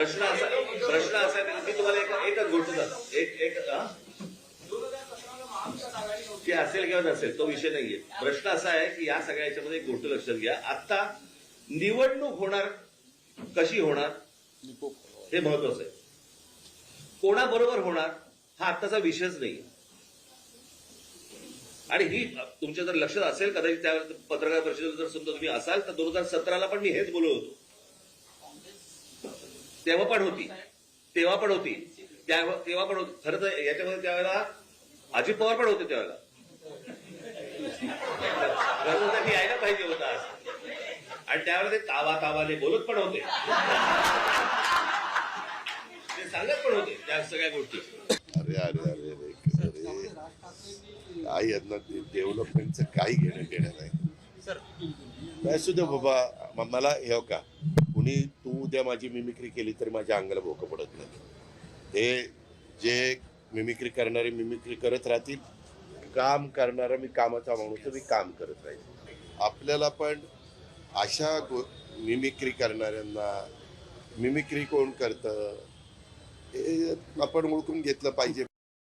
प्रश्न असा प्रश्न असा आहे मी तुम्हाला एक एकच गोष्ट सांगतो. एक एक असेल किंवा नसेल तो विषय नाहीये. प्रश्न असा आहे की या सगळ्या याच्यामध्ये एक गोष्ट लक्षात घ्या. आता निवडणूक होणार कशी होणार? हे महत्वाचं आहे. कोणाबरोबर होणार हा आत्ताचा विषयच नाही आणि ही तुमच्या जर लक्षात असेल कदाचित त्या पत्रकार परिषदेत जर समजा तुम्ही असाल तर दोन हजार सतराला पण मी हेच बोलत होतो. तेव्हा पण होती. तेव्हा पण होती. त्या- तेव्हा पण होती. खरं तर याच्यामध्ये त्यावेळेला अजित पवार पण होते त्यावेळेला. यायला पाहिजे होता आणि त्यावेळेला ते तावा तावाने बोलत पण होते. ते सांगत पण होते त्या सगळ्या गोष्टी. अरे अरे अरे अरे काही यांना डेव्हलपमेंटचं काही घेणं देणं नाही काय सुद्धा बाबा मला हे हो का? कुणी तू उद्या माझी मिमिक्री केली तरी माझ्या अंगाला भोकं पडत नाही. हे जे मिमिक्री करणारे मिमिक्री करत राहतील काम करणारा मी कामाचा माणूस मी काम करत राहील आपल्याला पण अशा गो मिमिक्री करणाऱ्यांना मिमिक्री कोण करतं? हे आपण ओळखून घेतलं पाहिजे.